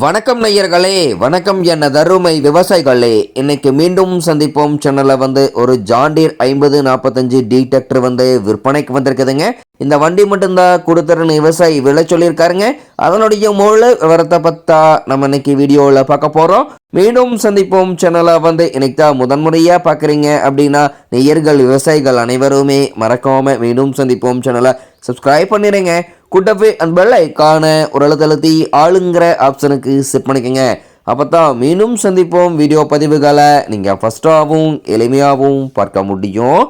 வணக்கம் நேயர்களே வணக்கம் என்ன தருமை விவசாயிகளே. இன்னைக்கு மீண்டும் சந்திப்போம். சேனலில் வந்து ஒரு ஜாண்டீர் ஐம்பது நாற்பத்தஞ்சு டி டிராக்டர் வந்து விற்பனைக்கு வந்திருக்குதுங்க. இந்த வண்டி மட்டும்தான் கொடுத்துருன்னு விவசாயி விலை சொல்லியிருக்காருங்க. அதனுடைய முழு விவரத்தை பற்றா நம்ம இன்னைக்கு வீடியோவில் பார்க்க போகிறோம் மீண்டும் சந்திப்போம். சேனலை வந்து இன்னைக்கு தான் முதன்முறையாக பார்க்குறீங்க அப்படின்னா நெய்யர்கள் விவசாயிகள் அனைவருமே மறக்காமல் மீண்டும் சந்திப்போம். சேனலை சப்ஸ்கிரைப் பண்ணிடுங்க கூட்டவே அந்த பெல் ஐக்கான ஒரு அழுத்தழுத்தி ஆளுங்கிற ஆப்ஷனுக்கு செட் பண்ணிக்கோங்க. அப்போ தான் மீண்டும் சந்திப்போம் வீடியோ பதிவுகளை. நீங்கள் ஃபஸ்ட்டாகவும் எளிமையாகவும் பார்க்க முடியும்.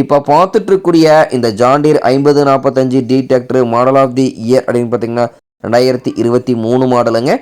இப்போ பார்த்துட்ருக்கூடிய இந்த ஜாண்டீர் ஐம்பது நாற்பத்தஞ்சு D tractor model of the year அப்படின்னு பார்த்தீங்கன்னா ரெண்டாயிரத்தி இருபத்தி மூணு மாடலுங்க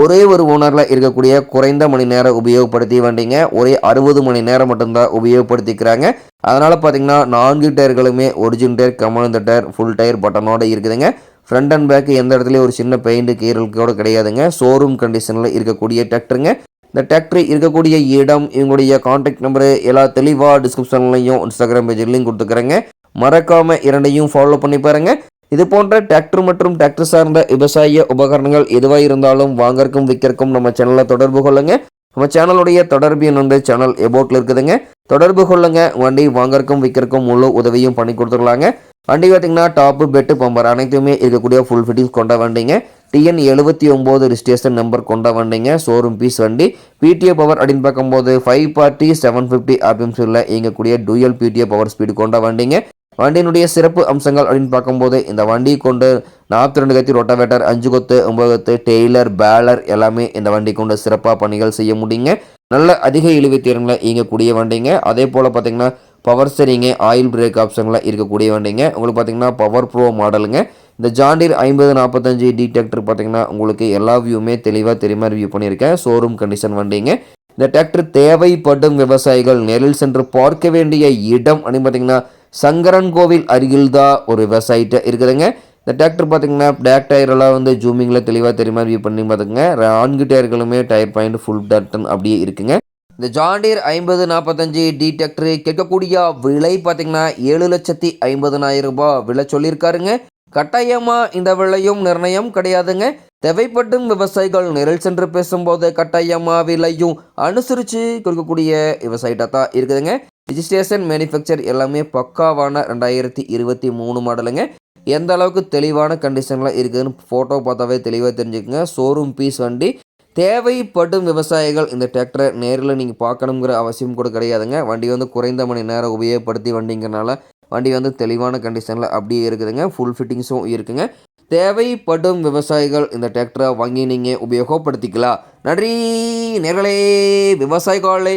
ஒரே ஒரு ஓனரில் இருக்கக்கூடிய குறைந்த மணி நேரம் உபயோகப்படுத்தி வண்டிங்க. ஒரே அறுபது மணி நேரம் மட்டும்தான் உபயோகப்படுத்திக்கிறாங்க. அதனால் பார்த்தீங்கன்னா நான்கு டயர்களுமே ஒரிஜினல் டயர் கமலந்த டயர் ஃபுல் டயர் பட்டனோட இருக்குதுங்க. ஃப்ரண்ட் அண்ட் பேக் எந்த இடத்துலையும் ஒரு சின்ன பெயிண்ட் கீரல் கூட கிடையாதுங்க. ஷோரூம் கண்டிஷனில் இருக்கக்கூடிய டிராக்டருங்க இந்த டிராக்டர் இருக்கக்கூடிய இடம் இவங்களுடைய காண்டாக்ட் நம்பரு எல்லா தெளிவாக டிஸ்கிரிப்ஷன்லையும் இன்ஸ்டாகிராம் பேஜ்லையும் கொடுத்துக்கிறேங்க. மறக்காமல் இரண்டையும் ஃபாலோ பண்ணி பாருங்கள் இது போன்ற டிராக்டர் மற்றும் டிராக்டர் சார்ந்த விவசாய உபகரணங்கள் எதுவாக இருந்தாலும் வாங்கறக்கும் விற்கிறக்கும் நம்ம சேனலில் தொடர்பு கொள்ளுங்க. நம்ம சேனலுடைய தொடர்பு எண் வந்து சேனல் எபோட்டில் இருக்குதுங்க. தொடர்பு கொள்ளுங்க. வண்டி வாங்கறக்கும் விற்கிறக்கும் முழு உதவியும் பண்ணி கொடுத்துடலாங்க. வண்டி பார்த்தீங்கன்னா டாப்பு பெட்டு பம்பர் அனைத்துமே இருக்கக்கூடிய ஃபுல் ஃபிட்டிங்ஸ் கொண்ட வண்டிங்க. டிஎன் எழுபத்தி ஒம்பது ரிஜிஸ்ட்ரேஷன் நம்பர் கொண்ட வண்டிங்க. ஷோரூம் பீஸ் வண்டி. பிடிஓ பவர் அப்படின்னு பார்க்கும்போது ஃபைவ் பார்ட்டி செவன் ஃபிஃப்டி ஆர்பிஎம்ஸில் இயங்கக்கூடிய டூயல் பிடிஓ பவர் ஸ்பீடு கொண்ட வண்டிங்க. வண்டியினுடைய சிறப்பு அம்சங்கள் அப்படின்னு பார்க்கும்போது இந்த வண்டி கொண்டு நாற்பத்தி ரெண்டு கத்தி ரொட்டவேட்டர் அஞ்சு கொத்து ஒன்பது கொத்து டெய்லர் பேலர் எல்லாமே இந்த வண்டி கொண்டு சிறப்பாக பணிகள் செய்ய முடியுங்க. நல்ல அதிக இழுவை திறன்களை இயங்கக்கூடிய வண்டிங்க. அதே போல் பார்த்தீங்கன்னா பவர் சரிங்க ஆயில் பிரேக் ஆப்ஷன்லாம் இருக்கக்கூடிய வண்டிங்க. உங்களுக்கு பார்த்தீங்கன்னா பவர் ப்ரோ மாடலுங்க இந்த ஜாண்டீர் ஐம்பது நாற்பத்தஞ்சு டி பார்த்தீங்கன்னா உங்களுக்கு எல்லா வியூமே தெளிவாக தெரியுமா ரிவ்யூ பண்ணியிருக்கேன். ஷோரூம் கண்டிஷன் வண்டிங்க. இந்த டிராக்டர் தேவைப்படும் விவசாயிகள் நேரில் சென்று பார்க்க வேண்டிய இடம் அப்படின்னு பார்த்தீங்கன்னா சங்கரன் கோவில் அருகில் தான் ஒரு விவசாயிட்ட இருக்குதுங்க. இந்த டிராக்டர் பார்த்தீங்கன்னா பேக் டயரெல்லாம் வந்து ஜூமிங்கில் தெளிவாக தெரியுமா வியூ பண்ணி பார்த்துங்க நான்கு டயர்களுமே டயர் பாயிண்ட் ஃபுல் டட்டன் அப்படியே இருக்குங்க. இந்த ஜாண்டீர் ஐம்பது நாற்பத்தஞ்சு டி டிராக்டர் கேட்கக்கூடிய விலை பார்த்தீங்கன்னா ஏழு லட்சத்தி ஐம்பதனாயிரம் ரூபாய் விலை சொல்லியிருக்காருங்க. கட்டாயமாக இந்த விலையும் நிர்ணயம் கிடையாதுங்க. தேவைப்படும் விவசாயிகள் நிரல் சென்று பேசும்போது கட்டாயமாக விலையும் அனுசரித்து கொடுக்கக்கூடிய விவசாயிட்டாக தான் இருக்குதுங்க. ரிஜிஸ்ட்ரேஷன் மேனுஃபேக்சர் எல்லாமே பக்காவான ரெண்டாயிரத்தி இருபத்தி மூணு மாடலுங்க எந்த அளவுக்கு தெளிவான கண்டிஷனில் இருக்குதுன்னு ஃபோட்டோ பார்த்தாவே தெளிவாக தெரிஞ்சுக்கோங்க. ஷோரூம் பீஸ் வண்டி. தேவைப்படும் விவசாயிகள் இந்த டிராக்டரை நேரில் நீங்கள் பார்க்கணுங்கிற அவசியம் கூட கிடையாதுங்க. வண்டி வந்து குறைந்த மணி நேரம் உபயோகப்படுத்தி வண்டிங்கிறனால வண்டி வந்து தெளிவான கண்டிஷனில் அப்படியே இருக்குதுங்க. ஃபுல் ஃபிட்டிங்ஸும் இருக்குங்க. தேவைப்படும் விவசாயிகள் இந்த டிராக்டரை வாங்கி நீங்கள் உபயோகப்படுத்திக்கலாம். நன்றி நேரலே விவசாயிகளே